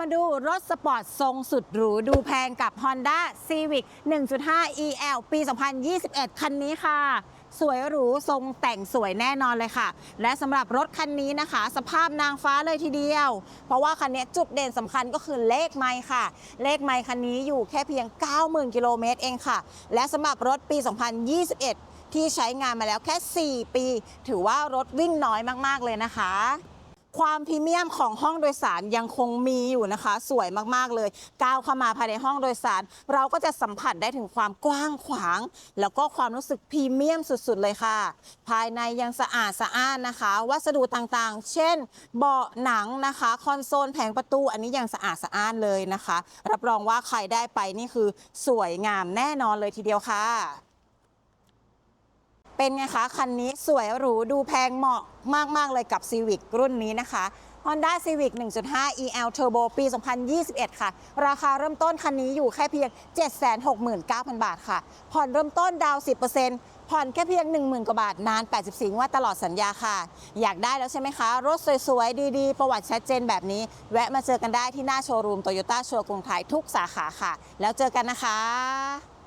มาดูรถสปอร์ตทรงสุดหรู ดูแพงกับ Honda Civic 1.5 EL ปี 2021 คันนี้ค่ะ สวยหรู ทรงแต่งสวยแน่นอนเลยค่ะ และสำหรับรถคันนี้นะคะ สภาพนางฟ้าเลยทีเดียว เพราะว่าคันนี้จุดเด่นสำคัญก็คือเลขไมค์ค่ะ เลขไมค์คันนี้อยู่แค่เพียง 90,000 กิโลเมตรเองค่ะ และสำหรับรถปี 2021 ที่ใช้งานมาแล้วแค่ 4 ปี ถือว่ารถวิ่งน้อยมาก ๆ เลยนะคะ ความพรีเมียมของห้องโดยสารยังคงมีอยู่นะคะ สวยมากๆเลยก้าวเข้ามาภายในห้องโดยสาร เราก็จะสัมผัสได้ถึงความกว้างขวาง แล้วก็ความรู้สึกพรีเมียมสุดๆเลยค่ะ ภายในยังสะอาดสะอ้านนะคะ วัสดุต่างๆ เช่น เบาะหนังนะคะ คอนโซลแผงประตู อันนี้ยังสะอาดสะอ้านเลยนะคะ รับรองว่าใครได้ไปนี่คือสวยงามแน่นอนเลยทีเดียวค่ะ เป็นไงคะ คันนี้สวยหรูดูแพงเหมาะมาก ๆ เลยกับ Civic รุ่นนี้นะคะ Honda Civic 1.5 EL Turbo ปี 2021 ค่ะ ราคาเริ่มต้นคันนี้อยู่แค่เพียง 769,000 บาทค่ะ ผ่อนเริ่มต้นดาว 10%ผ่อนแค่เพียง 10,000 กว่าบาท นาน 84 งวดตลอดสัญญาค่ะ อยากได้แล้วใช่ไหมคะ รถสวย ๆ ดี ๆ ประวัติชัดเจนแบบนี้ แวะมาเจอกันได้ที่หน้าโชว์รูมโตโยต้าชัวร์กรุงไทยทุกสาขาค่ะ แล้วเจอกันนะคะ